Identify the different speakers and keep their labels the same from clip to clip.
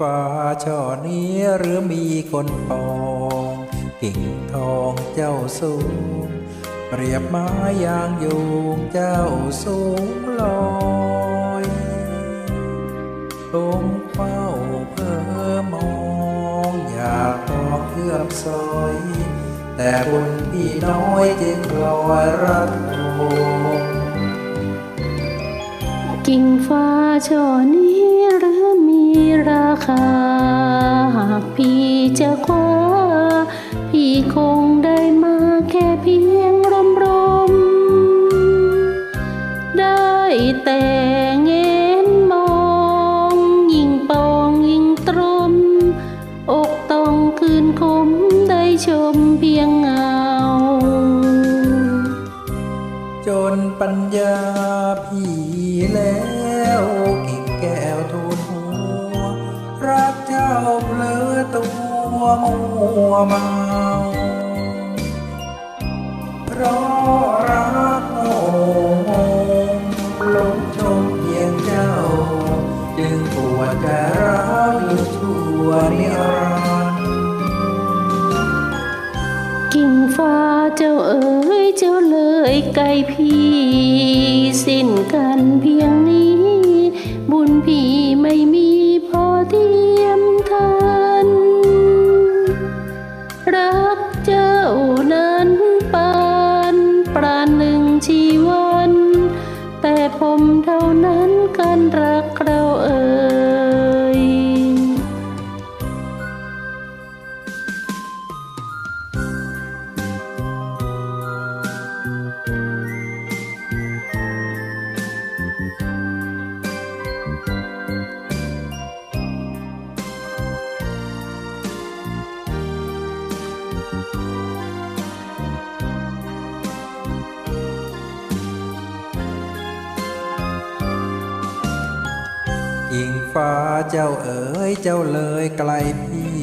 Speaker 1: ฟ้าช่อนี้หรือมีคนปองกิ่งทองเจ้าสูง เปรียบไม้ยางยูงเจ้าสูงลอยลงเฝ้าเพ้อมองอยากตอกเอื้อซอย แต่บุญพี่น้อยจึงลอยรัดโ
Speaker 2: กิ่งฟ้าช่อนี้หรือ ราคา หากพี่จะคว้า พี่คงได้มาแค่เพียงรมรมๆได้แต่เงนมอง ยิ่งปองยิ่งตรม อกต้องคืนคมได้ชมเพียงเงา
Speaker 1: จนปัญญาพี่แล้ว วมัวเมาเพราะรักโง่หลงชมเพียงเจ้า จึงปวดแต่รักอยู่ทั่วนิรันดร์
Speaker 2: กิ่งฟ้าเจ้าเอ๋ยเจ้าเลยไกลพี่สิ้นกั ปราหนึ่งชีวัน แต่ผมเท่านั้นกันรักเรา
Speaker 1: อิงฟ้าเจ้าเอ๋ยเจ้าเลยไกลพี่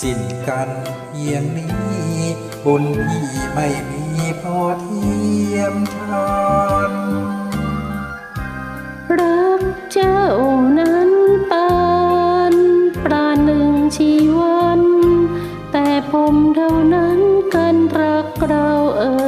Speaker 1: สิ้นกันเพียงนี้ บุญพี่ไม่มีพอเทียมทาน
Speaker 2: รักเจ้านั้นปานปราหนึ่งชีวัน แต่ผมเท่านั้นกันรักเราเอ๋ย